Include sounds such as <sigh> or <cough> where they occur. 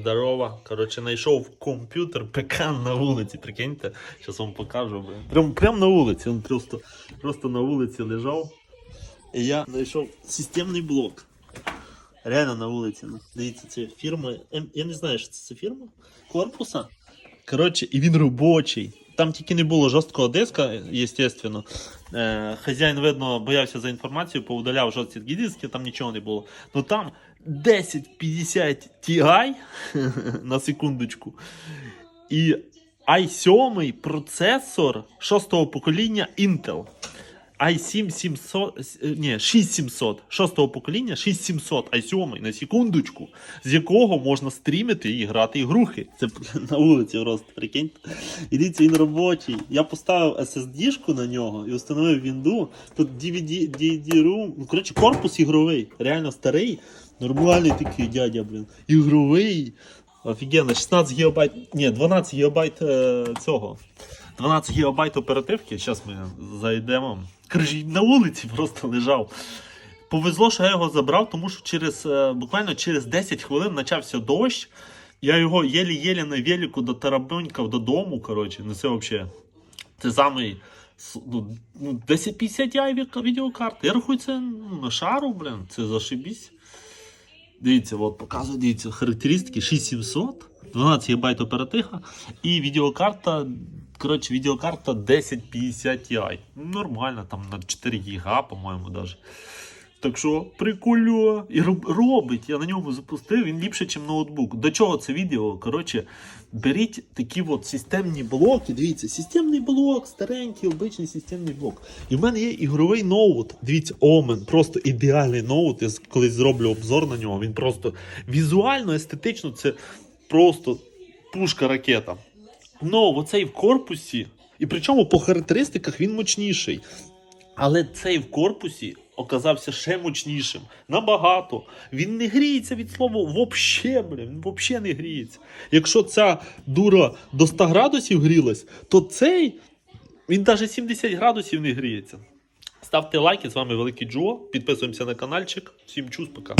Здорово. Коротше, знайшов комп'ютер ПК на вулиці, прикиньте. Зараз вам покажу. блин. Прям, прям на вулиці. Він просто, просто на вулиці лежав. І я знайшов системний блок. Реально на вулиці. Дивіться, це фірма. М- Я не знаю, що це фірма. Корпуса. Коротше, і він робочий. Там тільки не було жорсткого диска, звісно. Е, хазяїн, видно, боявся за інформацію, поудаляв жорсткі диски, там нічого не було. Ну там 1050 Ti <laughs> на секундочку. І i7 процесор 6-го покоління Intel. I7 700, е, ні, 6700, 6-го покоління 6700 i7 на секундочку, з якого можна стрімити і грати ігрухи. Це <laughs> на вулиці просто, прикиньте. І дивіться, він робочий. Я поставив SSD-шку на нього і встановив Windows. Тут DVD, DVD room. Ну, коротше, корпус ігровий, реально старий, нормальний такий дядя, блін. Ігровий. Офігенно, 16 гігабайт, ні, 12 гігабайт е, цього. 12 гігабайт оперативки. Зараз ми зайдемо. Коротше, на вулиці просто лежав. Повезло, що я його забрав, тому що через е, буквально через 10 хвилин почався дощ. Я його єлі-єлі на велику до тарабонькав додому. Коротше, ну це взагалі. Це самий ну, ну, 1050 Ti ві- відеокарта. Я рахую, це ну, на шару, блін, це зашибісь. Дивіться, от показую, дивіться, характеристики 6700, 12 ГБ оператиха і відеокарта. Коротше, відеокарта 1050 Ti. Нормально, там на 4 ГБ, по-моєму, даже. Так що прикольо. І роб- робить. Я на ньому запустив, він ліпше, ніж ноутбук. До чого це відео? Коротше, беріть такі от системні блоки. Дивіться, системний блок, старенький, обичний системний блок. І в мене є ігровий ноут. Дивіться, Omen, просто ідеальний ноут. Я колись зроблю обзор на нього. Він просто візуально, естетично, це просто пушка ракета. Ну, оцей в корпусі. І причому по характеристиках він мощніший. Але цей в корпусі оказався ще мощнішим. Набагато. Він не гріється від слова вообще, бля, він вообще не гріється. Якщо ця дура до 100 градусів грілась, то цей він навіть 70 градусів не гріється. Ставте лайки, з вами Великий Джо. Підписуємося на каналчик. Всім чус, пока.